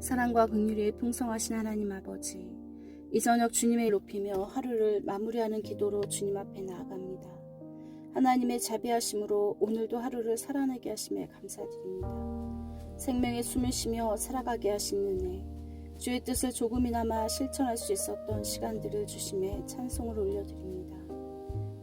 사랑과 긍휼이 풍성하신 하나님 아버지, 이 저녁 주님의 높이며 하루를 마무리하는 기도로 주님 앞에 나아갑니다. 하나님의 자비하심으로 오늘도 하루를 살아내게 하심에 감사드립니다. 생명의 숨을 쉬며 살아가게 하신 은혜, 주의 뜻을 조금이나마 실천할 수 있었던 시간들을 주심에 찬송을 올려드립니다.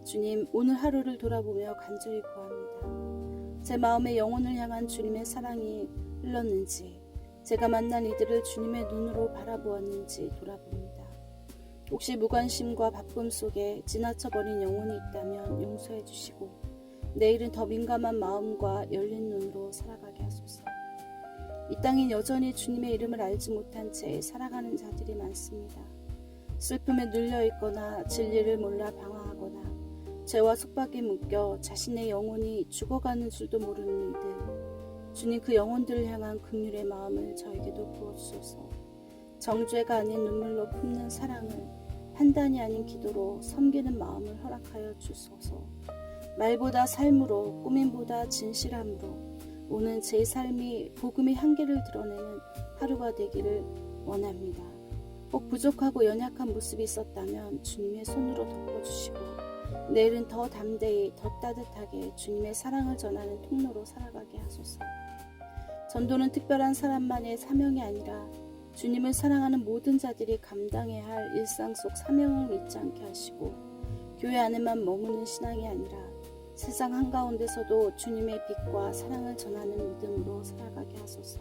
주님, 오늘 하루를 돌아보며 간절히 구합니다. 제 마음의 영혼을 향한 주님의 사랑이 흘렀는지, 제가 만난 이들을 주님의 눈으로 바라보았는지 돌아봅니다. 혹시 무관심과 바쁨 속에 지나쳐버린 영혼이 있다면 용서해 주시고 내일은 더 민감한 마음과 열린 눈으로 살아가게 하소서. 이 땅엔 여전히 주님의 이름을 알지 못한 채 살아가는 자들이 많습니다. 슬픔에 눌려 있거나 진리를 몰라 방황하거나 죄와 속박에 묶여 자신의 영혼이 죽어가는 줄도 모르는 이들. 주님 그 영혼들을 향한 긍휼의 마음을 저에게도 부어주소서. 정죄가 아닌 눈물로 품는 사랑을 판단이 아닌 기도로 섬기는 마음을 허락하여 주소서. 말보다 삶으로 꾸밈보다 진실함으로 오는 제 삶이 복음의 한계를 드러내는 하루가 되기를 원합니다. 혹 부족하고 연약한 모습이 있었다면 주님의 손으로 덮어주시고 내일은 더 담대히 더 따뜻하게 주님의 사랑을 전하는 통로로 살아가게 하소서. 전도는 특별한 사람만의 사명이 아니라 주님을 사랑하는 모든 자들이 감당해야 할 일상 속 사명을 잊지 않게 하시고 교회 안에만 머무는 신앙이 아니라 세상 한가운데서도 주님의 빛과 사랑을 전하는 믿음으로 살아가게 하소서.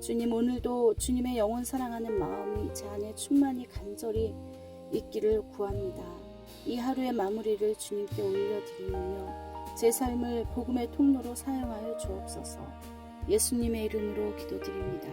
주님 오늘도 주님의 영원 사랑하는 마음이 제 안에 충만히 간절히 있기를 구합니다. 이 하루의 마무리를 주님께 올려드리며 제 삶을 복음의 통로로 사용하여 주옵소서. 예수님의 이름으로 기도드립니다.